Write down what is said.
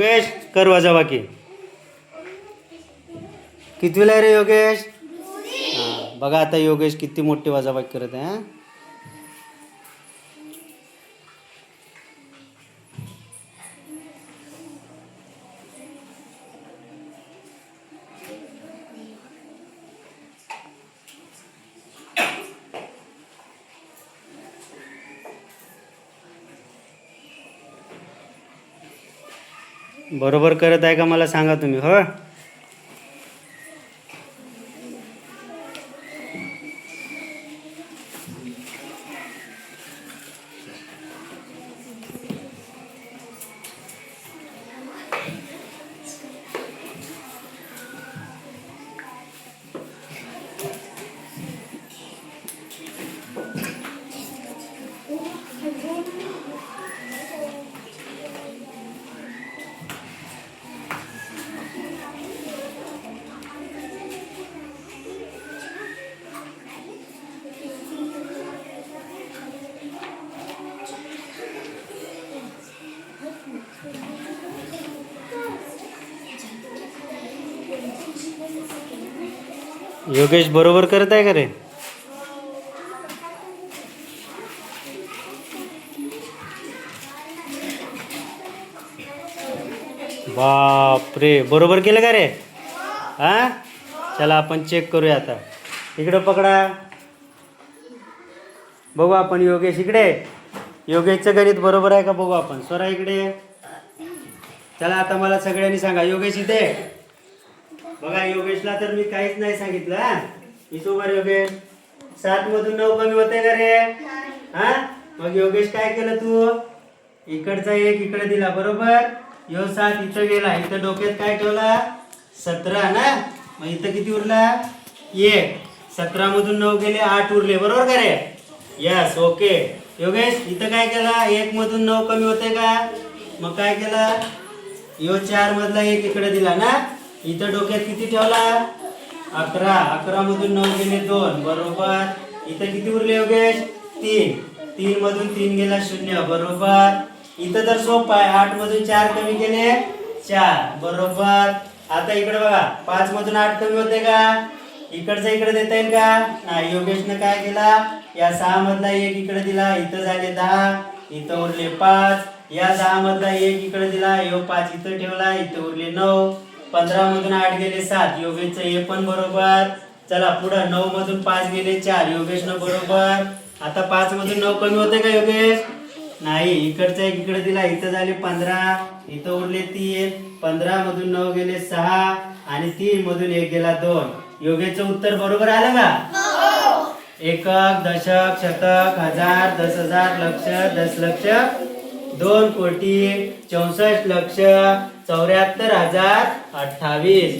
योगेश कर वजा बाकी. कितवीला आहे रे योगेश? हा, बघा आता योगेश किती मोठी वजाबाकी करत आहे बरोबर करत आहे का मला सांगा तुम्ही हो योगेश बरोबर करत आहे का रे? बापरे बरोबर केलं का रे? हा? चला आपण चेक करूया आता. इकडं पकडा. बघू आपण योगेश इकडे. योगेशचं गणित बरोबर आहे का? बघू आपण. स्वरा इकडे. चला आता मला सगळ्यांनी सांगा. योगेश इथे? बघा योगेशला तर मी काहीच नाही सांगितलं हा? योगेश. सात मधून नऊ कमी होते का रे? हा? मग योगेश काय केलं तू? इकडचा एक इकडे दिला बरोबर? यो सात इथं गेला इथं डोक्यात काय ठेवला? सतरा ना? मग इथं किती उरला? एक. सतरा मधून नऊ गेले आठ उरले बरोबर का रे? यस ओके योगेश इथं काय केला? एक मधून नऊ कमी होते का? मग काय केला? यो चार मधला एक इकडे दिला ना? इथं डोक्यात किती ठेवला? अकरा. अकरा मधून नऊ गेले दोन. बरोबर? इथं किती उरले योगेश? तीन. तीन मधून तीन गेला शून्य. बरोबर? इथं तर सोप आहे. आठ मधून चार कमी केले. चार. बरोबर? आता इकडे बघा. पाच मधून आठ कमी होते का? इकडचं इकडे देता येईल का? नाही. योगेशनं काय केला? या सहा मधला एक इकडे दिला. इथं झाले दहा. इथं उरले पाच. या दहा मधला एक इकडे दिला. यो पाच इथं ठेवला. इथं उरले नऊ. पंधरा मधून आठ गेले सात योगेशचं हे पण बरोबर. चला पुढं नऊ मधून पाच गेले चार योगेशनं बरोबर. आता पाच मधून नऊ कमी होते का योगेश? नाही इकडचं एक इकडे दिला इथं झाले पंधरा इथं उरले तीन पंधरा मधून नऊ गेले सहा आणि तीन मधून एक गेला दोन. योगेशचं उत्तर बरोबर आलं का? एकक दशक शतक हजार दस हजार लक्ष दस लक्ष दोन कोटी चौसष्ट लक्ष चौऱ्याहत्तर हजार अठ्ठावीस.